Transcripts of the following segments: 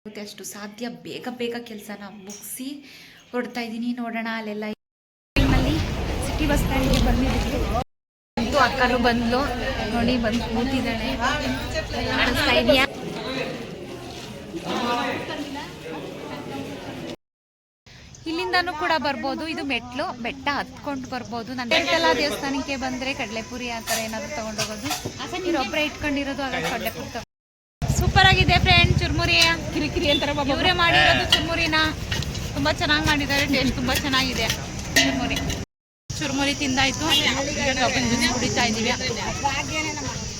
ಆಗುತ್ತೆ. ಅಷ್ಟು ಸಾಧ್ಯ. ಬೇಗ ಬೇಗ ಕೆಲಸನ ಮುಗಿಸಿ ಹೊರಡ್ತಾ ಇದ್ದೀನಿ. ನೋಡೋಣ ಅಲ್ಲೆಲ್ಲ ಸಿಟಿ ಬಸ್ ಸ್ಟ್ಯಾಂಡ್ಗೆ ಬಂದಿದ್ದೀವಿ ಅಕ್ಕನು ಬಂದ್ಲು. ನೋಡಿ, ಬಂದು ಕೂತಿದ್ದಾಳೆ. ಇಲ್ಲಿಂದನೂ ಕೂಡ ಬರ್ಬೋದು. ಇದು ಮೆಟ್ಲು. ಬೆಟ್ಟ ಹತ್ಕೊಂಡು ಬರ್ಬೋದು. ನಾನು ಬೆಟ್ಟಲ ದೇವಸ್ಥಾನಕ್ಕೆ ಬಂದ್ರೆ ಕಡಲೆಪುರಿ ಆ ಥರ ಏನಾದ್ರು ತಗೊಂಡೋಗೋದು. ಇರೊಬ್ಬರೇ ಇಟ್ಕೊಂಡಿರೋದು ಆಗ ಕಡಲೆಪುರಿ ಸೂಪರ್ ಆಗಿದೆ ಫ್ರೆಂಡ್ ಚುರ್ಮುರಿ. ಕಿರಿಕಿರಿ ಅಂತಾರೆ ಇವರೇ ಮಾಡಿರೋದು ಚುರ್ಮುರಿನ. ತುಂಬಾ ಚೆನ್ನಾಗಿ ಮಾಡಿದ್ದಾರೆ ಟೇಸ್ಟ್ ತುಂಬಾ ಚೆನ್ನಾಗಿದೆ. ಚುರ್ಮುರಿ. ಚುರ್ಮುರಿ ತಿಂದಾಯ್ತು. ಜ್ಯೂಸ್ ಕುಡಿತಾ ಇದೀವಿ.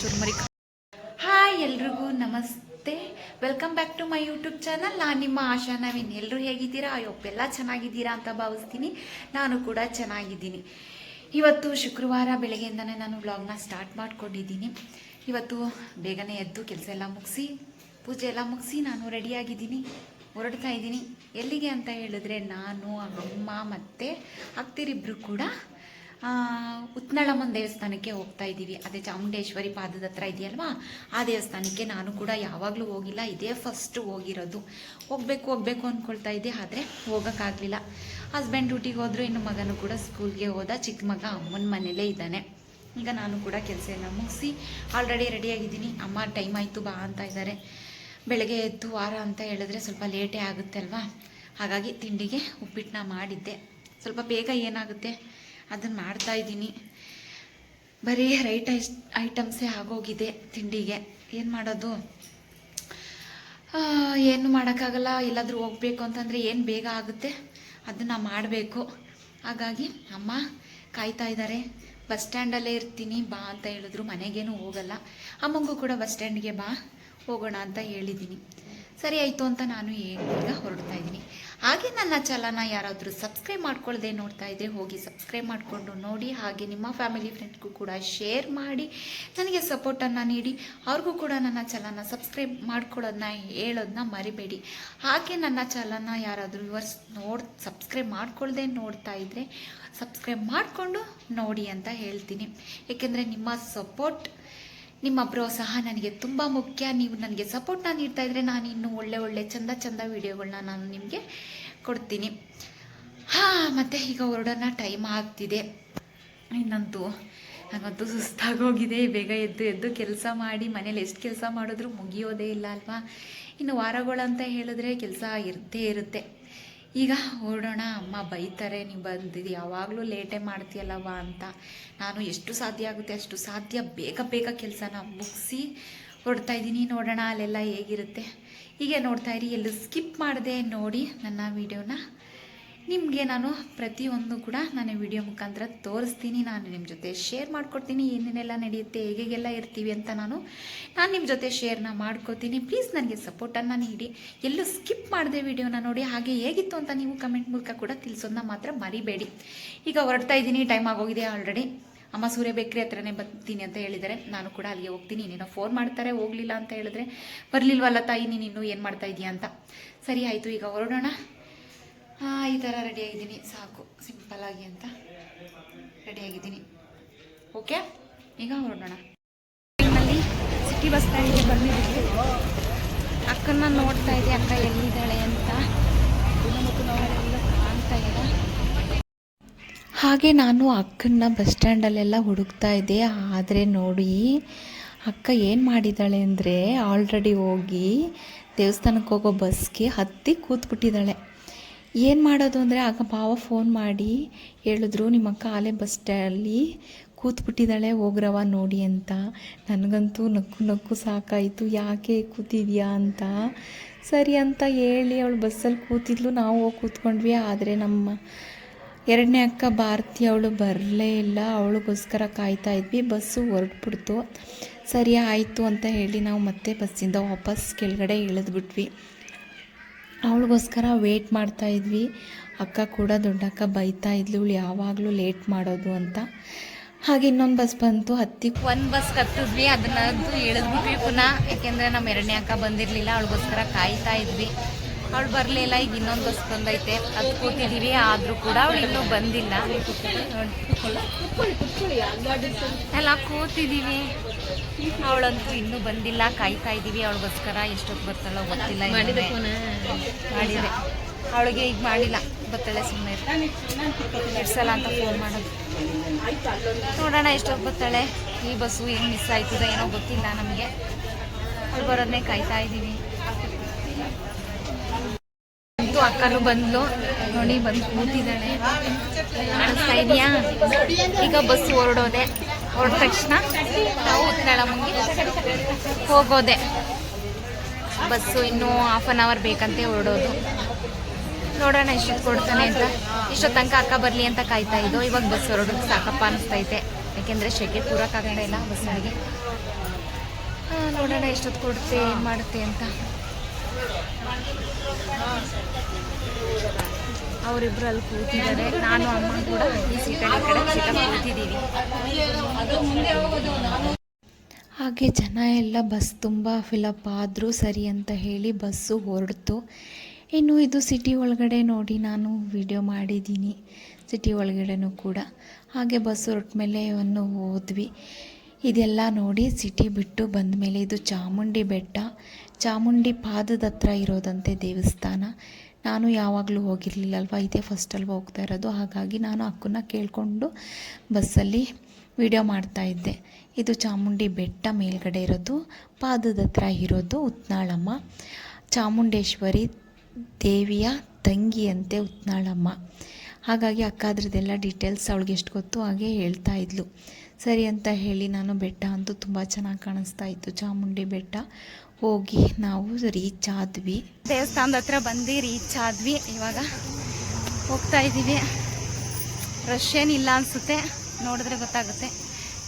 ಚುರ್ಮುರಿ. ಹಾಯ್ ಎಲ್ರಿಗೂ namaste. Welcome back to my YouTube channel ನಾನು ನಿಮ್ಮ ಆಶಾ ನವೀನ್. ಎಲ್ಲರೂ ಹೇಗಿದ್ದೀರಾ? ಅಯ್ಯೊಬ್ಬೆಲ್ಲ ಚೆನ್ನಾಗಿದ್ದೀರಾ ಅಂತ ಭಾವಿಸ್ತೀನಿ. ನಾನು ಕೂಡ ಚೆನ್ನಾಗಿದ್ದೀನಿ. ಇವತ್ತು ಶುಕ್ರವಾರ ಬೆಳಗ್ಗೆಯಿಂದನೇ ನಾನು ವ್ಲಾಗ್ನ ಸ್ಟಾರ್ಟ್ ಮಾಡ್ಕೊಂಡಿದ್ದೀನಿ. ಇವತ್ತು ಬೇಗನೆ ಎದ್ದು ಕೆಲಸ ಎಲ್ಲ ಮುಗಿಸಿ ಪೂಜೆ ಎಲ್ಲ ಮುಗಿಸಿ ನಾನು ರೆಡಿಯಾಗಿದ್ದೀನಿ ಹೊರಡ್ತಾ ಇದ್ದೀನಿ ಎಲ್ಲಿಗೆ ಅಂತ ಹೇಳಿದ್ರೆ ನಾನು, ಅಮ್ಮ ಮತ್ತು ಅಕ್ತಿರಿಬ್ಬರು ಕೂಡ ಉತ್ನಳಮ್ಮನ ದೇವಸ್ಥಾನಕ್ಕೆ ಹೋಗ್ತಾ ಇದ್ದೀವಿ ಅದೇ ಚಾಮುಂಡೇಶ್ವರಿ ಪಾದದ ಹತ್ರ ಇದೆಯಲ್ವಾ? ಆ ದೇವಸ್ಥಾನಕ್ಕೆ ನಾನು ಕೂಡ ಯಾವಾಗಲೂ ಹೋಗಿಲ್ಲ. ಇದೇ ಫಸ್ಟ್ ಹೋಗಿರೋದು. ಹೋಗಬೇಕು ಹೋಗಬೇಕು ಅಂದ್ಕೊಳ್ತಾ ಇದ್ದೆ ಆದರೆ ಹೋಗೋಕ್ಕಾಗಲಿಲ್ಲ. ಹಸ್ಬೆಂಡ್ ಡ್ಯೂಟಿಗೆ ಹೋದರೂ, ಇನ್ನು ಮಗನೂ ಕೂಡ ಸ್ಕೂಲ್ಗೆ ಹೋದ ಚಿಕ್ಕ ಮಗ ಅಮ್ಮನ ಮನೇಲೇ ಇದ್ದಾನೆ. ಈಗ ನಾನು ಕೂಡ ಕೆಲಸ ಎಲ್ಲ ಮುಗಿಸಿ ಆಲ್ರೆಡಿ ರೆಡಿಯಾಗಿದ್ದೀನಿ ಅಮ್ಮ ಟೈಮ್ ಆಯಿತು, ಬಾ ಅಂತ ಇದ್ದಾರೆ. ಬೆಳಗ್ಗೆ ಎದ್ದು ವಾರ ಅಂತ ಹೇಳಿದ್ರೆ ಸ್ವಲ್ಪ ಲೇಟೇ ಆಗುತ್ತೆ ಅಲ್ವಾ ಹಾಗಾಗಿ ತಿಂಡಿಗೆ ಉಪ್ಪಿಟ್ಟನ್ನ ಮಾಡಿದ್ದೆ. ಸ್ವಲ್ಪ ಬೇಗ ಏನಾಗುತ್ತೆ? ಅದನ್ನು ಮಾಡ್ತಾ ಇದ್ದೀನಿ. ಬರೀ ರೈಟ್ ಐಸ್, ಐಟಮ್ಸೇ ಆಗೋಗಿದೆ ತಿಂಡಿಗೆ. ಏನು ಮಾಡೋದು? ಏನು ಮಾಡೋಕ್ಕಾಗಲ್ಲ. ಎಲ್ಲಾದರೂ ಹೋಗ್ಬೇಕು ಅಂತಂದರೆ ಏನು ಬೇಗ ಆಗುತ್ತೆ? ಅದನ್ನು ಮಾಡಬೇಕು. ಹಾಗಾಗಿ ಅಮ್ಮ ಕಾಯ್ತಾ ಇದ್ದಾರೆ. ಬಸ್ ಸ್ಟ್ಯಾಂಡಲ್ಲೇ ಇರ್ತೀನಿ ಬಾ ಅಂತ ಹೇಳಿದ್ರು. ಮನೆಗೇನು ಹೋಗಲ್ಲ. ಅಮ್ಮಂಗೂ ಕೂಡ ಬಸ್ ಸ್ಟ್ಯಾಂಡ್ಗೆ ಬಾ. ಹೋಗೋಣ ಅಂತ ಹೇಳಿದ್ದೀನಿ. ಸರಿ ಆಯಿತು ಅಂತ ನಾನು ಈಗ ಹೊರಡ್ತಾ ಇದ್ದೀನಿ. ಹಾಗೆ ನನ್ನ ಚಲನ ಯಾರಾದರೂ ಸಬ್ಸ್ಕ್ರೈಬ್ ಮಾಡ್ಕೊಳ್ಳದೆ ನೋಡ್ತಾ ಇದ್ದರೆ ಹೋಗಿ ಸಬ್ಸ್ಕ್ರೈಬ್ ಮಾಡಿಕೊಂಡು ನೋಡಿ, ಹಾಗೆ ನಿಮ್ಮ ಫ್ಯಾಮಿಲಿ ಫ್ರೆಂಡ್ಗೂ ಕೂಡ ಶೇರ್ ಮಾಡಿ, ನನಗೆ ಸಪೋರ್ಟನ್ನು ನೀಡಿ, ಅವ್ರಿಗೂ ಕೂಡ ನನ್ನ ಚಲನ ಸಬ್ಸ್ಕ್ರೈಬ್ ಮಾಡ್ಕೊಳ್ಳೋದನ್ನ ಹೇಳೋದನ್ನ ಮರಿಬೇಡಿ. ಹಾಗೆ ನನ್ನ ಚಲನ ಯಾರಾದರೂ ಯುವರ್ಸ್ ನೋಡಿ, ಸಬ್ಸ್ಕ್ರೈಬ್ ಮಾಡ್ಕೊಳ್ಳದೆ ನೋಡ್ತಾ ಇದ್ದರೆ ಸಬ್ಸ್ಕ್ರೈಬ್ ಮಾಡಿಕೊಂಡು ನೋಡಿ ಅಂತ ಹೇಳ್ತೀನಿ. ಏಕೆಂದರೆ ನಿಮ್ಮ ಸಪೋರ್ಟ್ ನಿಮ್ಮ ಪ್ರೋತ್ಸಾಹ ನನಗೆ ತುಂಬ ಮುಖ್ಯ. ನೀವು ನನಗೆ ಸಪೋರ್ಟ್ನ ನೀಡ್ತಾ ಇದ್ದರೆ ನಾನು ಇನ್ನೂ ಒಳ್ಳೆ ಒಳ್ಳೆ ಚಂದ ಚಂದ ವಿಡಿಯೋಗಳನ್ನ ನಾನು ನಿಮಗೆ ಕೊಡ್ತೀನಿ. ಹಾಂ, ಮತ್ತು ಈಗ ಹೊರಡೋಣ ಟೈಮ್ ಆಗ್ತಿದೆ. ಇನ್ನಂತೂ ನನಗಂತೂ ಸುಸ್ತಾಗೋಗಿದೆ. ಬೇಗ ಎದ್ದು ಎದ್ದು ಕೆಲಸ ಮಾಡಿ, ಮನೇಲಿ ಎಷ್ಟು ಕೆಲಸ ಮಾಡಿದ್ರೂ ಮುಗಿಯೋದೇ ಇಲ್ಲ ಅಲ್ವಾ? ಇನ್ನು ವಾರಗಳಂತ ಹೇಳಿದ್ರೆ ಕೆಲಸ ಇರ್ತೇ ಇರುತ್ತೆ. ಈಗ ಓಡೋಣ, ಅಮ್ಮ ಬೈತಾರೆ ನೀವು ಬಂದಿದ್ದು ಯಾವಾಗಲೂ ಲೇಟೇ ಮಾಡ್ತೀಯಲ್ಲವ ಅಂತ. ನಾನು ಎಷ್ಟು ಸಾಧ್ಯ ಆಗುತ್ತೆ, ಅಷ್ಟು ಸಾಧ್ಯ, ಬೇಗ ಬೇಗ ಕೆಲಸನ ಮುಗಿಸಿ ಹೊಡ್ತಾ ಇದ್ದೀನಿ, ನೋಡೋಣ ಅಲ್ಲೆಲ್ಲ ಹೇಗಿರುತ್ತೆ. ಹೀಗೆ ನೋಡ್ತಾ ಇರಿ, ಎಲ್ಲೂ ಸ್ಕಿಪ್ ಮಾಡಿದೆ ನೋಡಿ ನನ್ನ ವಿಡಿಯೋನ ನಿಮಗೆ ನಾನು ಪ್ರತಿಯೊಂದು ಕೂಡ ನಾನು ವಿಡಿಯೋ ಮುಖಾಂತರ ತೋರಿಸ್ತೀನಿ. ನಾನು ನಿಮ್ಮ ಜೊತೆ ಶೇರ್ ಮಾಡ್ಕೊಡ್ತೀನಿ. ಏನೇನೆಲ್ಲ ನಡೆಯುತ್ತೆ, ಹೇಗೆಲ್ಲ ಇರ್ತೀವಿ ಅಂತ ನಾನು ನಾನು ನಿಮ್ಮ ಜೊತೆ ಶೇರ್ನ ಮಾಡ್ಕೋತೀನಿ. ಪ್ಲೀಸ್ ನನಗೆ ಸಪೋರ್ಟನ್ನು ನೀಡಿ. ಎಲ್ಲೂ ಸ್ಕಿಪ್ ಮಾಡಿದೆ ವಿಡಿಯೋನ ನೋಡಿ. ಹಾಗೆ ಹೇಗಿತ್ತು ಅಂತ ನೀವು ಕಮೆಂಟ್ ಮೂಲಕ ಕೂಡ ತಿಳಿಸೋದನ್ನ ಮಾತ್ರ ಮರಿಬೇಡಿ. ಈಗ ಹೊರಡ್ತಾ ಇದ್ದೀನಿ. ಟೈಮ್ ಆಗೋಗಿದೆ ಆಲ್ರೆಡಿ ಅಮ್ಮ ಸೂರ್ಯ ಬೇಕ್ರಿ ಹತ್ರನೇ ಬರ್ತೀನಿ ಅಂತ ಹೇಳಿದರೆ ನಾನು ಕೂಡ ಅಲ್ಲಿಗೆ ಹೋಗ್ತೀನಿ. ಇನ್ನೇನೋ ಫೋನ್ ಮಾಡ್ತಾರೆ, ಹೋಗಲಿಲ್ಲ ಅಂತ ಹೇಳಿದ್ರೆ ಬರಲಿಲ್ವಲ್ಲ ತಾಯಿ, ನೀನು ಇನ್ನೂ ಏನು ಮಾಡ್ತಾ ಇದೀಯ ಅಂತ. ಸರಿ, ಆಯಿತು. ಈಗ ಹೊರಡೋಣ. ಈ ಥರ ರೆಡಿಯಾಗಿದ್ದೀನಿ ಸಾಕು. ಸಿಂಪಲ್ಲಾಗಿ ಅಂತ ರೆಡಿಯಾಗಿದ್ದೀನಿ ಓಕೆ ಈಗ ಹೊರಡೋಣ. ಟೈಮಲ್ಲಿ ಸಿಟಿ ಬಸ್ ಸ್ಟ್ಯಾಂಡಿಗೆ ಬಂದಿದ್ದೀವಿ. ಅಕ್ಕನ ನೋಡ್ತಾ ಇದ್ದೆ. ಅಕ್ಕ ಎಲ್ಲಿದ್ದಾಳೆ ಅಂತ. ಕಾಣ್ತಾ ಇಲ್ಲ ಹಾಗೆ ನಾನು ಅಕ್ಕನ್ನ ಬಸ್ ಸ್ಟ್ಯಾಂಡಲ್ಲೆಲ್ಲ ಹುಡುಕ್ತಾ ಇದ್ದೆ. ಆದರೆ ನೋಡಿ, ಅಕ್ಕ ಏನು ಮಾಡಿದ್ದಾಳೆ ಅಂದರೆ ಆಲ್ರೆಡಿ ಹೋಗಿ ದೇವಸ್ಥಾನಕ್ಕೆ ಹೋಗೋ ಬಸ್ಗೆ ಹತ್ತಿ ಕೂತ್ಬಿಟ್ಟಿದ್ದಾಳೆ. ಏನು ಮಾಡೋದು ಅಂದರೆ ಆಗ ಭಾವ ಫೋನ್ ಮಾಡಿ ಹೇಳಿದ್ರು, ನಿಮ್ಮ ಅಕ್ಕ ಆಲೆ ಬಸ್ ಸ್ಟ್ಯಾಂಡಲ್ಲಿ ಕೂತ್ಬಿಟ್ಟಿದ್ದಾಳೆ ಹೋಗ್ರವ ನೋಡಿ ಅಂತ. ನನಗಂತೂ ನಕ್ಕು ನಕ್ಕು ಸಾಕಾಯಿತು. ಯಾಕೆ ಕೂತಿದ್ಯಾ ಅಂತ. ಸರಿ ಅಂತ ಹೇಳಿ ಅವಳು ಬಸ್ಸಲ್ಲಿ ಕೂತಿದ್ಲು. ನಾವು ಹೋಗಿ ಕೂತ್ಕೊಂಡ್ವಿ. ಆದರೆ ನಮ್ಮ ಎರಡನೇ ಅಕ್ಕ ಭಾರತಿ ಅವಳು ಬರಲೇ ಇಲ್ಲ. ಅವಳಿಗೋಸ್ಕರ ಕಾಯ್ತಾ ಇದ್ವಿ. ಬಸ್ಸು ಹೊರಟ್ಬಿಡ್ತು. ಸರಿ, ಆಯಿತು ಅಂತ ಹೇಳಿ ನಾವು ಮತ್ತೆ ಬಸ್ಸಿಂದ ವಾಪಸ್ ಕೆಳಗಡೆ ಇಳಿದ್ಬಿಟ್ವಿ. ಅವಳಿಗೋಸ್ಕರ ವೇಟ್ ಮಾಡ್ತಾ ಇದ್ವಿ. ಅಕ್ಕ ಕೂಡ ದೊಡ್ಡಕ್ಕ ಬೈತಾ ಇದ್ಲು, ಇವಳು ಯಾವಾಗಲೂ ಲೇಟ್ ಮಾಡೋದು ಅಂತ. ಹಾಗೆ ಇನ್ನೊಂದು ಬಸ್ ಬಂತು ಹತ್ತಿ ಒಂದು ಬಸ್ ಕತ್ತಿದ್ವಿ ಅದನ್ನದ್ದು ಇಳಿದ್ಬಿಟ್ವಿ ಪುನಃ. ಯಾಕೆಂದರೆ ನಮ್ಮ ಎರಡನೇ ಅಕ್ಕ ಬಂದಿರಲಿಲ್ಲ, ಅವಳಿಗೋಸ್ಕರ ಕಾಯ್ತಾ ಇದ್ವಿ. ಅವಳು ಬರಲಿಲ್ಲ ಈಗ ಇನ್ನೊಂದು ಬಸ್ ಬಂದೈತೆ. ಅದು ಕೂತಿದ್ದೀವಿ ಆದರೂ ಕೂಡ ಅವಳು ಇನ್ನೂ ಬಂದಿಲ್ಲ. ಎಲ್ಲ ಕೂತಿದ್ದೀವಿ ಅವಳಂತೂ ಇನ್ನೂ ಬಂದಿಲ್ಲ. ಕಾಯ್ತಾ ಇದ್ದೀವಿ. ಅವಳಿಗೋಸ್ಕರ ಎಷ್ಟೊತ್ತು ಬರ್ತಾಳೋ ಗೊತ್ತಿಲ್ಲ. ಮಾಡಿದೆ. ಅವಳಿಗೆ ಈಗ ಮಾಡಿಲ್ಲ. ಬರ್ತಾಳೆ ಸುಮ್ಮನೆ ಇಡ್ಸಲ್ಲ ಸಲ ಅಂತ ಫೋನ್ ಮಾಡೋದು. ನೋಡೋಣ ಎಷ್ಟೊತ್ತು ಬರ್ತಾಳೆ. ಈ ಬಸ್ಸು ಏನು ಮಿಸ್ ಆಯ್ತದ ಏನೋ ಗೊತ್ತಿಲ್ಲ ನಮಗೆ. ಅವ್ಳು ಬರೋದನ್ನೇ ಕಾಯ್ತಾ ಇದ್ದೀವಿ. ಅಂತೂ ಅಕ್ಕನೂ ಬಂದ್ಲು. ನೋಡಿ ಬಂದು ಕೂತಿದ್ದಾಳೆ. ಕಾಣಿಸ್ತಾ ಈಗ ಬಸ್ ಹೊರಡೋದೆ ಹೊರಡ ತಕ್ಷಣ ನಾವು ಉತ್ನಳಮ್ಮಂಗೆ ಹೋಗೋದೆ. ಬಸ್ಸು ಇನ್ನೂ ಹಾಫ್ ಆನ್ ಅವರ್ ಬೇಕಂತೆ ಹೊರಡೋದು ನೋಡೋಣ ಎಷ್ಟೊತ್ತು ಕೊಡ್ತಾನೆ ಅಂತ. ಇಷ್ಟೊತ್ತು ತನಕ ಅಕ್ಕ ಬರಲಿ ಅಂತ ಕಾಯ್ತಾ ಇದ್ದು, ಇವಾಗ ಬಸ್ ಹೊರಡೋದು ಸಾಕಪ್ಪ ಅನಿಸ್ತೈತೆ. ಯಾಕೆಂದರೆ ಶೆಕೆ ಕೂರಕ್ಕಾಗಲ್ಲ ಇಲ್ಲ ಬಸ್ಸಲ್ಲಿ ನೋಡೋಣ ಎಷ್ಟೊತ್ತು ಕೊಡುತ್ತೆ ಏನು ಮಾಡುತ್ತೆ ಅಂತ. ಅವರಿಬ್ರು ಅಲ್ಲಿ ಕೂತಿದ್ದಾರೆ. ನಾನು, ಅಮ್ಮ ಕೂಡ ಈ ಸೀಟಲ್ಲಿ ಕಡೆ ಕೂತಿದ್ದೀವಿ. ಹಾಗೆ ಜನ ಎಲ್ಲ ಬಸ್ ತುಂಬ ಫಿಲಪ್ ಆದರೂ ಸರಿ ಅಂತ ಹೇಳಿ ಬಸ್ಸು ಹೊರಡ್ತು. ಇನ್ನು ಇದು ಸಿಟಿ ಒಳಗಡೆ ನೋಡಿ ನಾನು ವಿಡಿಯೋ ಮಾಡಿದ್ದೀನಿ. ಸಿಟಿ ಒಳಗಡೆನೂ ಕೂಡ. ಹಾಗೆ ಬಸ್ ಹೊರಟ ಮೇಲೆ ಒಂದು ಹೋದ್ವಿ. ಇದೆಲ್ಲ ನೋಡಿ ಸಿಟಿ ಬಿಟ್ಟು ಬಂದ ಮೇಲೆ ಇದು ಚಾಮುಂಡಿ ಬೆಟ್ಟ. ಚಾಮುಂಡಿ ಪಾದದ ಹತ್ರ ಇರೋದಂತೆ ದೇವಸ್ಥಾನ. ನಾನು ಯಾವಾಗಲೂ ಹೋಗಿರಲಿಲ್ಲ ಅಲ್ವಾ ಇದೇ ಫಸ್ಟ್ ಅಲ್ವಾ ಹೋಗ್ತಾ ಇರೋದು? ಹಾಗಾಗಿ ನಾನು ಅಕ್ಕನ್ನ ಕೇಳಿಕೊಂಡು ಬಸ್ಸಲ್ಲಿ ವಿಡಿಯೋ ಮಾಡ್ತಾ ಇದ್ದೆ. ಇದು ಚಾಮುಂಡಿ ಬೆಟ್ಟ ಮೇಲ್ಗಡೆ ಇರೋದು. ಪಾದದ ಹತ್ರ ಇರೋದು ಉತ್ನಾಳಮ್ಮ. ಚಾಮುಂಡೇಶ್ವರಿ ದೇವಿಯ ತಂಗಿಯಂತೆ ಉತ್ನಾಳಮ್ಮ. ಹಾಗಾಗಿ ಅಕ್ಕ ಅದ್ರದ್ದೆಲ್ಲ ಡೀಟೇಲ್ಸ್ ಅವಳಿಗೆ ಎಷ್ಟು ಗೊತ್ತು ಹಾಗೆ ಹೇಳ್ತಾ ಇದ್ಲು. ಸರಿ ಅಂತ ಹೇಳಿ ನಾನು ಬೆಟ್ಟ ಅಂತೂ ತುಂಬ ಚೆನ್ನಾಗಿ ಕಾಣಿಸ್ತಾ ಇತ್ತು. ಚಾಮುಂಡಿ ಬೆಟ್ಟ ಹೋಗಿ ನಾವು ರೀಚ್ ಆದ್ವಿ. ದೇವಸ್ಥಾನದ ಹತ್ರ ಬಂದು ರೀಚ್ ಆದ್ವಿ. ಇವಾಗ ಹೋಗ್ತಾ ಇದ್ದೀವಿ. ರಶ್ ಏನಿಲ್ಲ ಅನಿಸುತ್ತೆ. ನೋಡಿದ್ರೆ ಗೊತ್ತಾಗುತ್ತೆ.